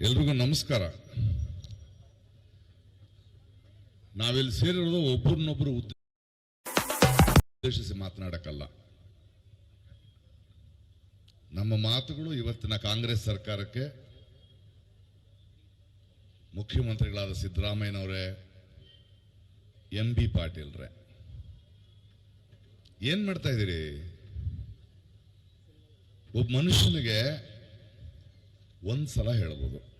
ಎಲ್ರಿಗೂ ನಮಸ್ಕಾರ. ನಾವಿಲ್ಲಿ ಸೇರಿರೋದು ಒಬ್ಬರನ್ನೊಬ್ಬರು ಉದ್ದೇಶಿಸಿ ಮಾತನಾಡಕ್ಕಲ್ಲ. ನಮ್ಮ ಮಾತುಗಳು ಇವತ್ತಿನ ಕಾಂಗ್ರೆಸ್ ಸರ್ಕಾರಕ್ಕೆ ಮುಖ್ಯಮಂತ್ರಿಗಳಾದ ಸಿದ್ದರಾಮಯ್ಯನವರೇ ಎಂ ಬಿ ಪಾಟೀಲ್ರೆ. ಏನ್ ಮಾಡ್ತಾ ಇದ್ದೀರಿ? ಒಬ್ಬ ಮನುಷ್ಯನಿಗೆ ಒಂದು ಸಲ ಹೇಳ್ಬೋದು.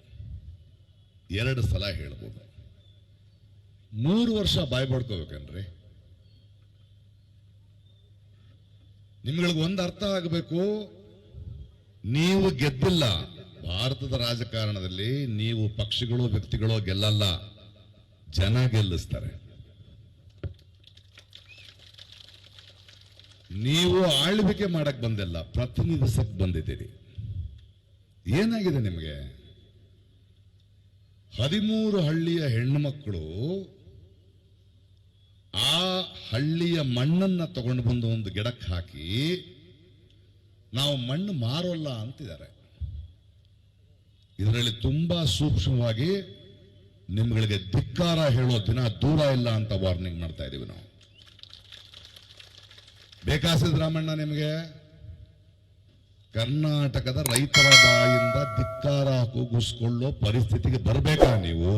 ಎರಡು ಸಲ ಹೇಳ್ಬೋದು. ಮೂರು ವರ್ಷ ಬಾಯ್ ಪಡ್ಕೋಬೇಕನ್ರಿ ನಿಮ್ಗಳಿಗೆ ಒಂದು ಅರ್ಥ ಆಗಬೇಕು. ನೀವು ಗೆದ್ದಿಲ್ಲ. ಭಾರತದ ರಾಜಕಾರಣದಲ್ಲಿ ನೀವು ಪಕ್ಷಗಳು, ವ್ಯಕ್ತಿಗಳು ಗೆಲ್ಲಲ್ಲ. ಜನ ಗೆಲ್ಲಿಸ್ತಾರೆ. ನೀವು ಆಳ್ವಿಕೆ ಮಾಡಕ್ ಬಂದಿಲ್ಲ. ಪ್ರತಿನಿಧಿಸಕ್ ಬಂದಿದ್ದೀರಿ. ಏನಾಗಿದೆ ನಿಮಗೆ? ಹದಿಮೂರು ಹಳ್ಳಿಯ ಹೆಣ್ಣು ಮಕ್ಕಳು ಆ ಹಳ್ಳಿಯ ಮಣ್ಣನ್ನ ತಗೊಂಡು ಬಂದು ಒಂದು ಗಿಡಕ್ಕೆ ಹಾಕಿ ನಾವು ಮಣ್ಣು ಮಾರೋಲ್ಲ ಅಂತಿದ್ದಾರೆ. ಇದರಲ್ಲಿ ತುಂಬಾ ಸೂಕ್ಷ್ಮವಾಗಿ ನಿಮ್ಗಳಿಗೆ ಧಿಕ್ಕಾರ ಹೇಳೋ ದಿನ ದೂರ ಇಲ್ಲ ಅಂತ ವಾರ್ನಿಂಗ್ ಮಾಡ್ತಾ ಇದೀವಿ ನಾವು. ಬೇಕಾ ಸಿದ್ದರಾಮಣ್ಣ ನಿಮಗೆ? ಕರ್ನಾಟಕದ ರೈತರ ಬಾಯಿಂದ ಧಿಕ್ಕಾರ ಕೂಗಿಸ್ಕೊಳ್ಳೋ ಪರಿಸ್ಥಿತಿಗೆ ಬರಬೇಕಾ ನೀವು?